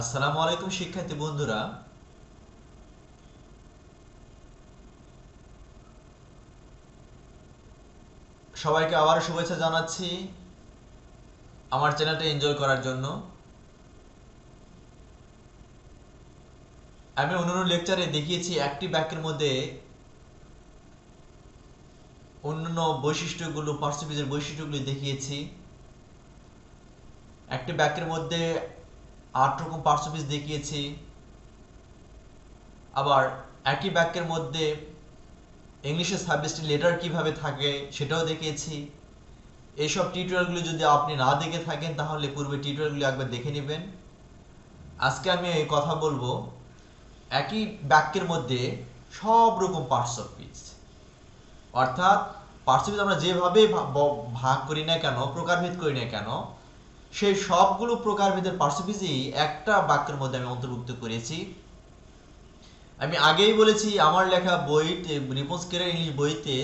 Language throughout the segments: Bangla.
আসসালামু আলাইকুম শিক্ষার্থী বন্ধুরা। সবাইকে আবার শুভেচ্ছা জানাচ্ছি আমার চ্যানেলটা এনজয় করার জন্য। আমি অন্যান্য লেকচারে দেখিয়েছি একটি বাক্যের মধ্যে অন্যান্য বৈশিষ্ট্যগুলো পার্সিপিজের বৈশিষ্ট্যগুলো দেখিয়েছি। একটি বাক্যের মধ্যে আট রকম পার্সোপিস দেখিয়েছি। আবার একই বাক্যের মধ্যে ইংলিশে সাবজেক্ট লেটার কীভাবে থাকে সেটাও দেখিয়েছি। এইসব টিউটোরিয়ালগুলো যদি আপনি না দেখে থাকেন, তাহলে পূর্বে টিউটোরিয়ালগুলো একবার দেখে নেবেন। আজকে আমি এই কথা বলব, একই বাক্যের মধ্যে সব রকম পার্টস অফ স্পিচ অর্থাৎ পার্টস অফ আমরা যেভাবে ভাগ করি না কেন, প্রকারভেদ করি না কেন সেই সবগুলো প্রকারভেদের পার্সোপিসই একটা বাক্যের মধ্যে আমি অন্তর্ভুক্ত করেছি। আমি আগেই বলেছি, আমার লেখা বইতে রিপোর্স কেয়ার ইংলিশ বইতে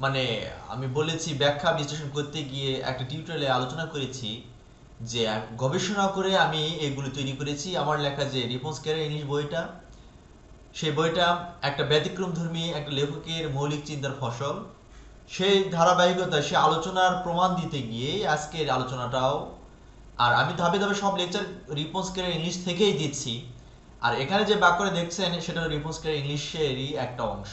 মানে আমি বলেছি, ব্যাখ্যা বিশ্লেষণ করতে গিয়ে একটা টিউটোরিয়ালে আলোচনা করেছি যে, গবেষণা করে আমি এগুলো তৈরি করেছি। আমার লেখা যে রিপোর্স কেয়ার ইংলিশ বইটা, সেই বইটা একটা ব্যতিক্রমধর্মী একটা লেখকের মৌলিক চিন্তার ফসল। সেই ধারাবাহিকতা সে আলোচনার প্রমাণ দিতে গিয়ে আজকের আলোচনাটাও আর আমি ধাপে ধাপে সব লেকচার রিপোর্স কেয়ার ইংলিশ থেকেই দিচ্ছি। আর এখানে যে বাক্যটা দেখছেন, সেটা রিপোর্স কেয়ার ইংলিশেরই একটা অংশ।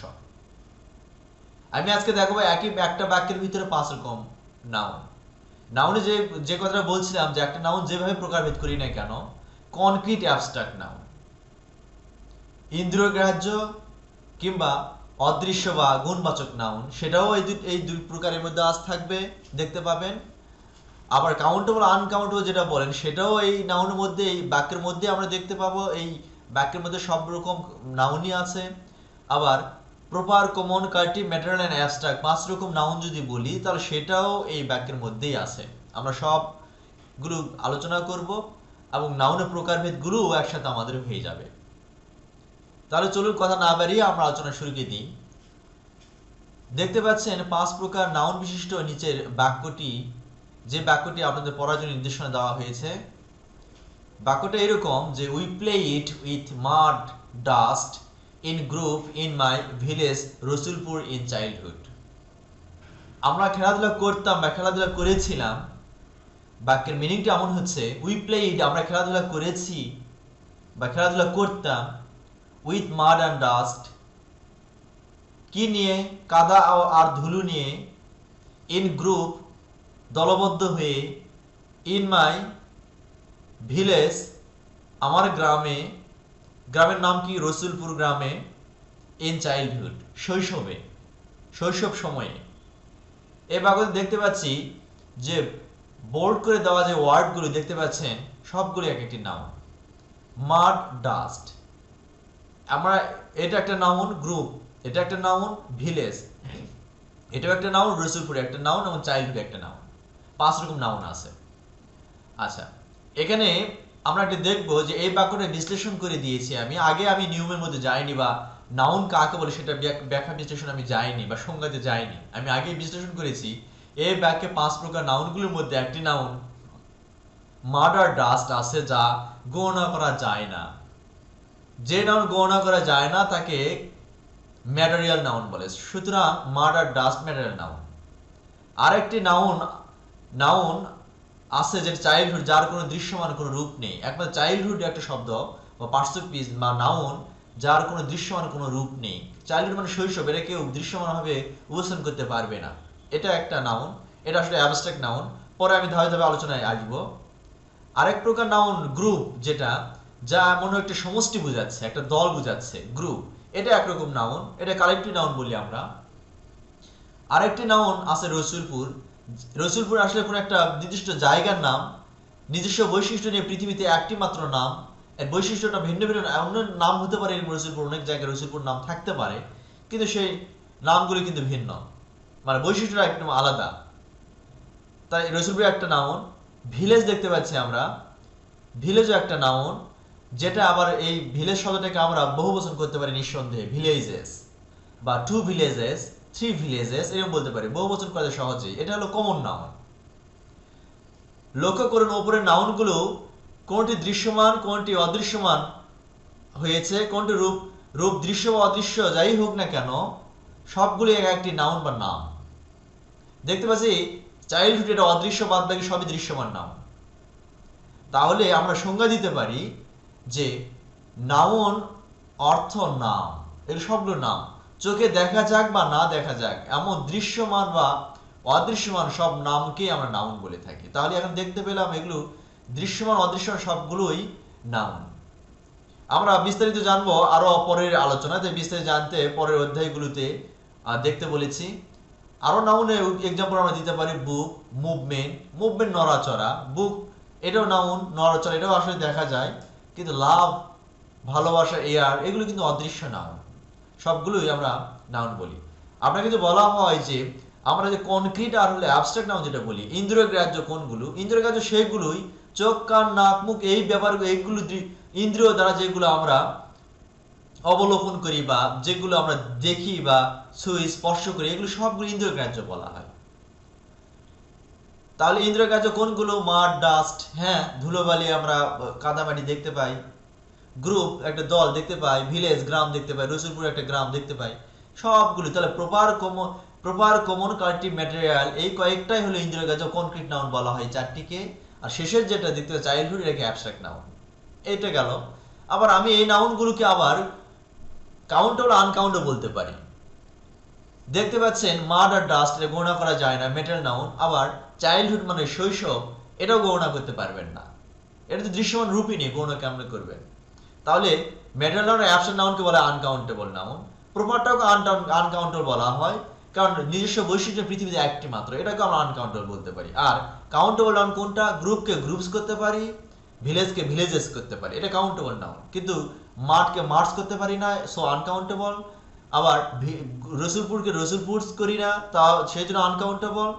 আমি আজকে দেখাবো একই একটা বাক্যের ভিতরে পাঁচ রকম নাউন নাউনে যে যে কথাটা বলছিলাম, যে একটা নাউন যেভাবে প্রকারভেদ করি না কেন কনক্রিট অ্যাবস্ট্রাক্ট নাউন ইন্দ্রিয়গ্রাহ্য কিংবা অদৃশ্য বা গুণবাচক নাউন সেটাও এই এই দুই প্রকারের মধ্যে আজ থাকবে, দেখতে পাবেন। আবার কাউন্টেবল আনকাউন্টেবল যেটা বলেন, সেটাও এই নাউনের মধ্যে, এই বাক্যের মধ্যে আমরা দেখতে পাবো। এই বাক্যের মধ্যে সব রকম নাউনই আছে। আবার প্রপার কমন কার্টি ম্যাটেরিয়াল অ্যান্ড অ্যাবস্ট্রাক্ট পাঁচ রকম নাউন যদি বলি, তাহলে সেটাও এই বাক্যের মধ্যেই আছে। আমরা সবগুলো আলোচনা করব এবং নাউনের প্রকারভেদগুলো একসাথে আমাদের হয়ে যাবে। তাহলে চলুন কথা না বাড়িয়ে আমরা আলোচনা শুরু করে দিই। দেখতে পাচ্ছেন পাঁচ প্রকার নাউন বিশিষ্ট নিচের বাক্যটি যে বাক্যটি আপনাদের পড়ার জন্য নির্দেশনা দেওয়া হয়েছে, বাক্যটা এরকম যে we play it with mud dust in group in my village Rasulpur in childhood আমরা খেলাধুলা করতাম বা খেলাধুলা করেছিলাম, বাক্যের মিনিংটা এমন হচ্ছে উই প্লে ইট আমরা খেলাধুলা করেছি বা খেলাধুলা করতাম উইথ মাড অ্যান্ড ডাস্ট কি নিয়ে, কাদা আর ধুলো নিয়ে ইন গ্রুপ দলবদ্ধ হয়ে ইন মাই ভিলেজ আমার গ্রামে, গ্রামের নাম কি? রসুলপুর গ্রামে ইন চাইল্ডহুড শৈশবে, শৈশব সময়ে। এ বাক্যতে দেখতে পাচ্ছি যে বোল্ড করে দেওয়া যে ওয়ার্ডগুলো দেখতে পাচ্ছেন, সবগুলো এক একটি নাম। মাড ডাস্ট আমরা এটা একটা নাউন গ্রুপ এটা একটা নাউন ভিলেজ এটাও একটা নাউন রসুলপুর একটা নাউন এবং চাইল্ডহুড একটা নাউন পাঁচ রকম নাউন আছে। আচ্ছা এখানে আমরা একটা দেখব যে এই বাক্যটা বিশ্লেষণ করে দিয়েছি আমি। আগে আমি নিয়মের মধ্যে যাইনি বা নাউন কাকে বলে সেটা ব্যাখ্যা বিশ্লেষণ আমি যাইনি বা সংজ্ঞাতে যাইনি। আমি আগে বিশ্লেষণ করেছি এই বাক্যে পাঁচ প্রকার নাউনগুলোর মধ্যে একটি নাউন মার্ডার ডাস্ট আছে যা গণনা করা যায় না। যে নাউন গণনা করা যায় না, তাকে ম্যাটেরিয়াল নাউন বলে। সুতরাং মার্ডার ডাস্ট ম্যাটেরিয়াল নাউন আরেকটি নাউন নাউন আছে যে চাইল্ডহুড যার কোনো দৃশ্যমান কোনো রূপ নেই। একমাত্র চাইল্ডহুড একটা শব্দ বা পার্সোপিস বা নাউন যার কোনো দৃশ্যমান কোনো রূপ নেই। চাইল্ডহুড মানে শৈশব, এটা কেউ দৃশ্যমানভাবে উপস্থাপন করতে পারবে না। এটা একটা নাউন এটা আসলে অ্যাবস্ট্রাক্ট নাউন পরে আমি ধাপে ধাপে আলোচনায় আসব। আরেক প্রকার নাউন গ্রুপ যেটা, যা মনে একটা সমষ্টি বোঝাচ্ছে, একটা দল বোঝাচ্ছে গ্রুপ এটা একরকম নাউন এটা কালেক্টিভ নাউন বলি আমরা। আরেকটি নাউন আছে রসুলপুর রসুলপুর আসলে কোনো একটা নির্দিষ্ট জায়গার নাম, নিজস্ব বৈশিষ্ট্য নিয়ে পৃথিবীতে একটি মাত্র নাম, এর বৈশিষ্ট্যটা ভিন্ন ভিন্ন অন্য নাম হতে পারে রসুলপুর, অনেক জায়গায় রসুলপুর নাম থাকতে পারে, কিন্তু সেই নামগুলি কিন্তু ভিন্ন। মানে বৈশিষ্ট্যটা একদম আলাদা। তাই রসুলপুর একটা নাউন ভিলেজ দেখতে পাচ্ছি আমরা। ভিলেজও একটা নাউন যেটা আবার এই ভিলেজ শব্দটাকে আমরা বহু বচন করতে পারি নিঃসন্দেহে, ভিলেজেস বা টু ভিলেজেস। থ্রি ভিলেজেস, এরকম বলতে পারি। বহু বচন করা যায় সহজেই। এটা হলো কমন নাউন লক্ষ্য করুন, ওপরের নাউনগুলো কোনটি দৃশ্যমান, কোনটি অদৃশ্যমান হয়েছে, কোনটি রূপ রূপ, দৃশ্য বা অদৃশ্য, যাই হোক না কেন, সবগুলি এক একটি নাউন বা নাম। দেখতে পাচ্ছি চাইল্ডহুড এটা অদৃশ্য, বাদ বাকি সবই দৃশ্যমান নাম। তাহলে আমরা সংজ্ঞা দিতে পারি যে নাউন অর্থ নাম। এর সবগুলো নাম। চোখে দেখা যাক বা না দেখা যাক, এমন দৃশ্যমান বা অদৃশ্যমান সব নামকেই আমরা নাউন বলে থাকি। তাহলে এখন দেখতে পেলাম এগুলো দৃশ্যমান, অদৃশ্যমান সবগুলোই নাউন আমরা বিস্তারিত জানব আরও পরের আলোচনাতে বিস্তারিত জানতে পরের অধ্যায়গুলোতে দেখতে বলেছি। আরও নাউনের এক্সাম্পল আমরা দিতে পারি বুক মুভমেন্ট মুভমেন্ট নড়াচড়া। বুক এটাও নাউন নড়াচড়া, এটাও আসলে দেখা যায়। কিন্তু লাভ ভালোবাসা এয়ার এগুলো কিন্তু অদৃশ্য নাউন সবগুলোই আমরা নাউন বলি। আপনাকে যদি বলা হয় যে আমরা যে কনক্রিট আর হলে অ্যাবস্ট্রাক্ট নাউন যেটা বলি, ইন্দ্রিয়গ্রাহ্য কোনগুলো? ইন্দ্রিয়গ্রাহ্য সেগুলোই চোখ, কান, নাক, মুখ, এই ব্যাপার এইগুলো ইন্দ্রিয় দ্বারা যেগুলো আমরা অবলোকন করি বা যেগুলো আমরা দেখি বা ছুঁই স্পর্শ করি, এগুলো সবগুলো ইন্দ্রিয়গ্রাহ্য বলা হয়। তাহলে ইন্দ্রিয় ইন্দ্রিয়গ্রাহ্য কোনগুলো? মাঠ ডাস্ট হ্যাঁ ধুলোবালি আমরা, কাদামাটি দেখতে পাই। গ্রুপ একটা দল দেখতে পাই ভিলেজ গ্রাম দেখতে পাই, রসুলপুর একটা গ্রাম দেখতে পাই, সবগুলো। তাহলে প্রপার কমন প্রপার কমন কাল্টিভ ম্যাটেরিয়াল এই কয়েকটাই হলো ইন্দ্রিয়গ্রাহ্য কনক্রিট নাউন বলা হয় চারটিকে। আর শেষের যেটা দেখতে পাই চাইল্ডহুড এটাকে অ্যাবস্ট্রাক্ট নাউন এইটা গেল। আবার আমি এই নাউনগুলোকে আবার কাউন্টেবল আনকাউন্টেবল বলতে পারি। দেখতে পাচ্ছেন মাড আর ডাস্ট এটা গণনা করা যায় না মেটাল নাউন আবার চাইল্ডহুড মানে শৈশব, এটাও গণনা করতে পারবেন না। এটা তো দৃশ্যমান রূপই নেই গণনা কেমন করবেন। তাহলে মেটাল নাউন অ্যাবসেন্ট নাউনকে বলা আনকাউন্টেবল নাউন। প্রপারটাকে আনকাউন্টেবল বলা হয়, কারণ নিজস্ব বৈশিষ্ট্য পৃথিবীতে একটি মাত্র, এটাকে আমরা আনকাউন্টেবল বলতে পারি। আর কাউন্টেবল নাউন কোনটা? গ্রুপকে গ্রুপস করতে পারি ভিলেজকে ভিলেজেস করতে পারি, এটা কাউন্টেবল নাউন কিন্তু মাঠকে মার্চ করতে পারি না সো আনকাউন্টেবল আবার রসুলপুরকে রসুলপুরস করি না তা সেই জন্য আনকাউন্টেবল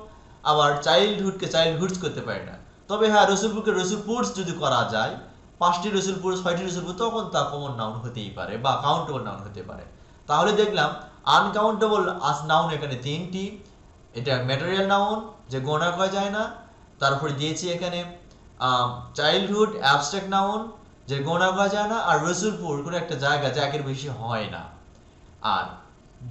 আবার চাইল্ডহুডকে চাইল্ডহুডস করতে পারি না। তবে হ্যাঁ রসুলপুরকে রসুলপুরস যদি করা যায় পাঁচটি রসুলপুর ছয়টি রসুলপুর তখন তা কমন নাউন হতেই পারে বা কাউন্টেবল নাউন হতে পারে। তাহলে দেখলাম আনকাউন্টেবল আস নাউন এখানে তিনটি। এটা ম্যাটেরিয়াল নাউন যে গণনা করা যায় না, তারপরে দিয়েছি এখানে চাইল্ডহুড অ্যাবস্ট্রাক্ট নাউন যে গণনা করা যায় না, আর রসুলপুর কোনো একটা জায়গা যা একের বেশি হয় না। আর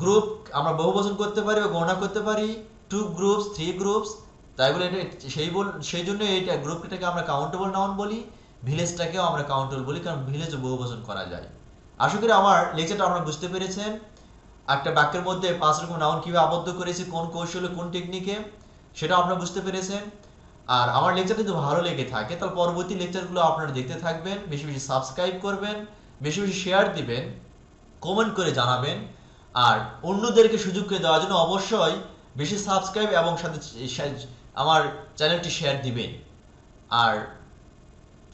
গ্রুপ আমরা বহু বচন করতে পারি বা গণনা করতে পারি টু গ্রুপস থ্রি গ্রুপস তাই বলে এটা সেই বল সেই জন্য এটা গ্রুপটাকে আমরা কাউন্টেবল নাউন বলি। ভিলেজটাকেও আমরা কাউন্টেবল বলি, কারণ ভিলেজও বহু বচন করা যায়। আশা করি আমার লেকচারটা আপনারা বুঝতে পেরেছেন। একটা বাক্যের মধ্যে পাঁচ রকম নাউন কীভাবে আবদ্ধ করেছি, কোন কৌশলে, কোন টেকনিকে সেটা আপনারা বুঝতে পেরেছেন। আর আমার লেকচার যদি ভালো লেগে থাকে, তাহলে পরবর্তী লেকচারগুলো আপনারা দেখতে থাকবেন, বেশি বেশি সাবস্ক্রাইব করবেন, বেশি বেশি শেয়ার দিবেন কমেন্ট করে জানাবেন। আর অন্যদেরকে সুযোগ করে দেওয়ার জন্য অবশ্যই বেশি সাবস্ক্রাইব এবং সাথে আমার চ্যানেলটি শেয়ার দিবেন। আর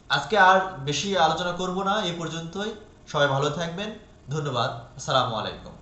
আজকে আর বেশি আলোচনা করব না এই পর্যন্তই। সবাই ভালো থাকবেন। ধন্যবাদ। আসসালামু আলাইকুম।